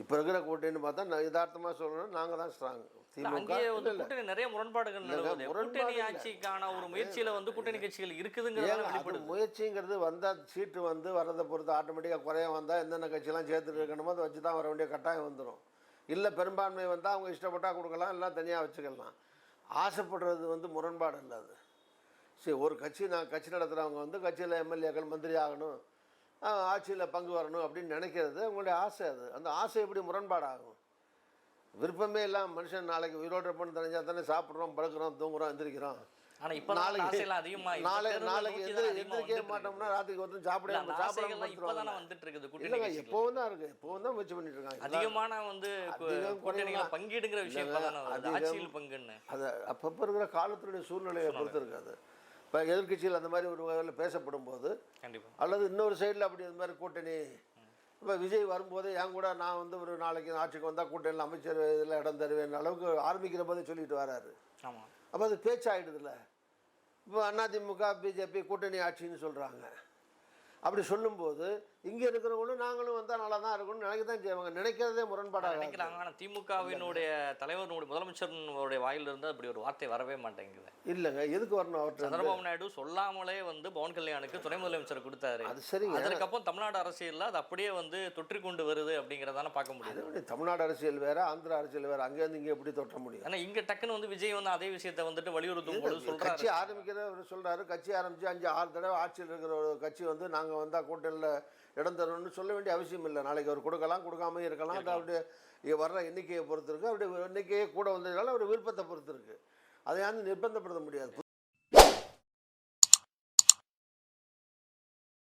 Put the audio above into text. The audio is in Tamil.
இப்போ இருக்கிற கூட்டணின்னு பார்த்தா நான் யதார்த்தமாக சொல்லணும் நாங்கள் தான் ஸ்ட்ராங் திமுக இல்ல, இல்ல. கூட்டணி நிறைய முரண்பாடுகள் கூட்டணி இல்ல. ஆட்சிக்கான ஒரு முயற்சியில வந்து கூட்டணி கட்சிகள் இருக்குதுங்கிறத முயற்சிங்கிறது வந்தால் சீட்டு வந்து வரதை பொறுத்து ஆட்டோமேட்டிக்காக குறைய வந்தால் எந்தெந்த கட்சியெல்லாம் சேர்த்துட்டு இருக்கணுமோ அதை வச்சு தான் வர வேண்டிய கட்டாயம் வந்துடும் இல்லை பெரும்பான்மை வந்தால் அவங்க இஷ்டப்பட்டா கொடுக்கலாம் எல்லாம் தனியாக வச்சுக்கலாம். ஆசைப்படுறது வந்து முரண்பாடு இல்லை அது. சரி ஒரு கட்சி நான் கட்சி நடத்துகிறவங்க வந்து கட்சியில் எம்எல்ஏக்கள் மந்திரி ஆகணும். ஆட்சியில் பங்கு வரணும் அப்படின்னு நினைக்கிறது அவங்களுடைய ஆசை அது. அந்த ஆசை எப்படி முரண்பாடாகும்? விருப்பமே இல்லாமல் மனுஷன் நாளைக்கு உயிரோடு இருப்போம்னு தெரிஞ்சால் தானே சாப்பிட்றோம் படுக்கிறோம் தூங்குறோம் எந்திரிக்கிறோம். ஆனா இப்ப நாளைக்கு நாளைக்கு அதிகமா எந்திரிக்கவே மாட்டோம்னா. ராத்திரிக்கு இல்ல, சாப்பிட ஆசைகள்லாம் இப்பதானே வந்துட்டு இருக்குது. இல்லைங்க எப்போவும் தான் இருக்கு. எப்போவும் தான் முயற்சி பண்ணிட்டு இருக்காங்க. அதிகமான வந்து பங்கீடுங்கிற விஷயம் பங்குன்னு. அது அப்பப்போ இருக்கிற காலத்தினுடைய சூழ்நிலையை பொறுத்து இருக்காது. இப்போ எதிர்க்கட்சியில் அந்த மாதிரி ஒரு வகையில் பேசப்படும் போது அல்லது இன்னொரு சைடில் அப்படி அந்த மாதிரி கூட்டணி இப்போ விஜய் வரும்போது என் கூட நான் வந்து ஒரு நாளைக்கு ஆட்சிக்கு வந்தால் கூட்டணியில் அமைச்சர் இதில் இடம் தருவேன் அளவுக்கு ஆரம்பிக்கிற போதே சொல்லிட்டு வராரு. அப்போ அது பேச்சாயிடுதுல்ல. இப்போ அதிமுக பிஜேபி கூட்டணி ஆட்சின்னு சொல்கிறாங்க அப்படி சொல்லும்போது இங்கே இருக்கிறவங்களும் நாங்களும் வந்தால் நல்லா தான் இருக்கணும்னு நினைக்க தான் செய்வாங்க நினைக்கிறதே முரண்பாடாக நினைக்கிறாங்க. ஆனா திமுகவினுடைய தலைவருடைய முதலமைச்சருடைய வாயிலிருந்து அப்படி ஒரு வார்த்தை வரவே மாட்டேங்குது. இல்லைங்க. எதுக்கு வரணும் அவர்கிட்ட சந்திரபாபு நாயுடு சொல்லாமலே வந்து பவன் கல்யாணுக்கு துணை முதலமைச்சர் கொடுத்தாரு. அது சரிங்க. அதற்கப்புறம் தமிழ்நாடு அரசியல்ல அது அப்படியே வந்து தொற்றிக் கொண்டு வருது அப்படிங்கிறதான பார்க்க முடியுது. தமிழ்நாடு அரசியல் வேற ஆந்திரா அரசியல் வேற அங்கேருந்து இங்கே எப்படி தொட்ட முடியும்? ஆனா இங்க டக்குன்னு வந்து விஜய் வந்து அதே விஷயத்தை வந்துட்டு வலியுறுத்தும் போது கட்சி ஆரம்பிக்கிறவர் சொல்றாரு. கட்சி ஆரம்பிச்சு அஞ்சு ஆறு தடவை ஆட்சியில் இருக்கிற ஒரு கட்சி வந்து நாங்கள் வந்தால் கூட்டணியில் இடம் தரணும்னு சொல்ல வேண்டிய அவசியம் இல்லை. நாளைக்கு அவர் கொடுக்கலாம் கொடுக்காம இருக்கலாம். அது அவருடைய வர்ற எண்ணிக்கையை பொறுத்து இருக்கு. அவருடைய எண்ணிக்கையே கூட வந்ததுனால அவருடைய விருப்பத்தை பொறுத்து இருக்கு. அதை வந்து நிர்பந்தப்படுத்த முடியாது.